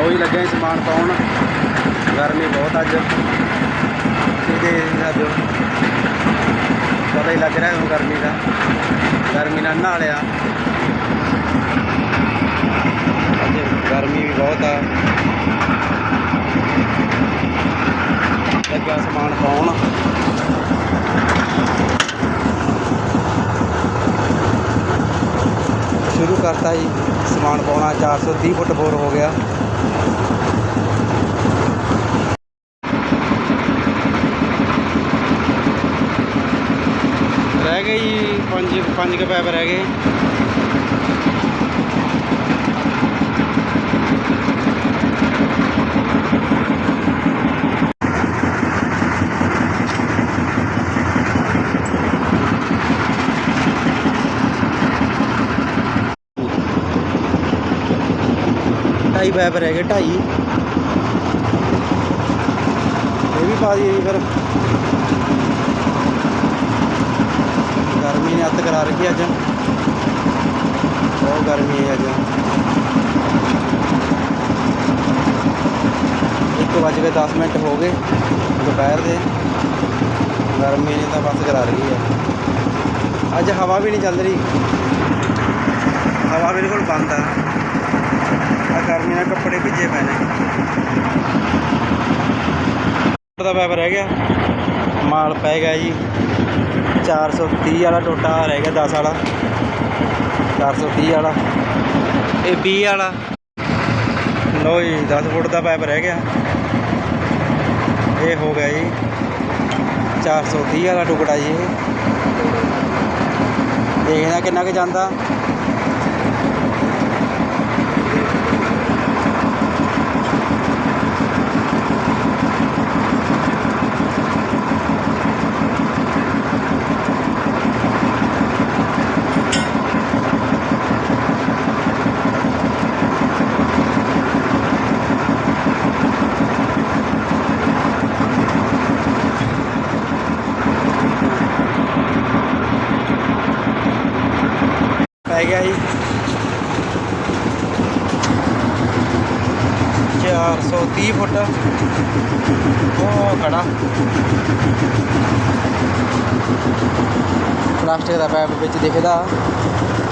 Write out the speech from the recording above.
ਉਹੀ ਲੱਗਿਆ ਸੀ ਸਮਾਨ ਪਾਉਣ। ਗਰਮੀ ਬਹੁਤ ਅੱਜ। ਇਹਦੇ ਅੱਜ ਪਤਾ ਹੀ ਲੱਗ ਰਿਹਾ ਹੁਣ ਗਰਮੀ ਦਾ। ਗਰਮੀ ਨਾਲ ਨਹਾ ਲਿਆ ਅੱਜ ਗਰਮੀ ਵੀ ਬਹੁਤ ਆ। ਲੱਗਿਆ ਸਮਾਨ ਪਾਉਣ। ਸ਼ੁਰੂ ਕਰਤਾ ਜੀ ਸਮਾਨ ਪਾਉਣਾ। 430 ਫੁੱਟ ਬੋਰ ਹੋ ਗਿਆ। ਰਹਿ ਗਏ ਜੀ ਪੰਜ ਪੰਜ ਕੁ ਪੈਪ ਰਹਿ ਗਏ। ਢਾਈ ਪੈਪ ਰਹਿ ਗਏ, ਢਾਈ। ਇਹ ਵੀ ਪਾ ਦਈਏ ਜੀ ਫਿਰ। ਗਰਮੀ ਨੇ ਅੱਤ ਕਰਾ ਰੱਖੀ ਅੱਜ। ਬਹੁਤ ਗਰਮੀ ਹੈ ਅੱਜ। ਇੱਕ ਵੱਜ ਕੇ 10 ਮਿੰਟ ਹੋ ਗਏ ਦੁਪਹਿਰ ਦੇ। ਗਰਮੀ ਨੇ ਤਾਂ ਬਸ ਕਰਾ ਰਹੀ ਹੈ। ਅੱਜ ਹਵਾ ਵੀ ਨਹੀਂ ਚੱਲ ਰਹੀ। ਹਵਾ ਬਿਲਕੁਲ ਬੰਦ ਆ ਆ। ਗਰਮੀ ਨਾਲ ਕੱਪੜੇ ਭਿੱਜੇ ਪਏ ਨੇ। ਦਾ ਪੈਪ ਰਹਿ ਗਿਆ। ਮਾਲ ਪੈ ਗਿਆ ਜੀ। 430 ਵਾਲਾ ਟੋਟਾ ਰਹਿ ਗਿਆ 10 ਵਾਲਾ। 430 ਵਾਲਾ। ਇਹ 20 ਵਾਲਾ। ਲੋ ਜੀ 10 ਫੁੱਟ ਦਾ ਪਾਈਪ ਰਹਿ ਗਿਆ। ਇਹ ਹੋ ਗਿਆ ਜੀ। 430 ਵਾਲਾ ਟੁਕੜਾ ਜੀ। ਇਹ ਦੇਖਣਾ ਕਿੰਨਾ ਕੁ ਜਾਂਦਾ। ਪੈ ਗਿਆ ਜੀ। 430 ਫੁੱਟ। ਉਹ ਖੜਾ। ਪਲਾਸਟਿਕ ਦਾ ਪਾਈਪ ਵਿੱਚ ਦਿਖਦਾ।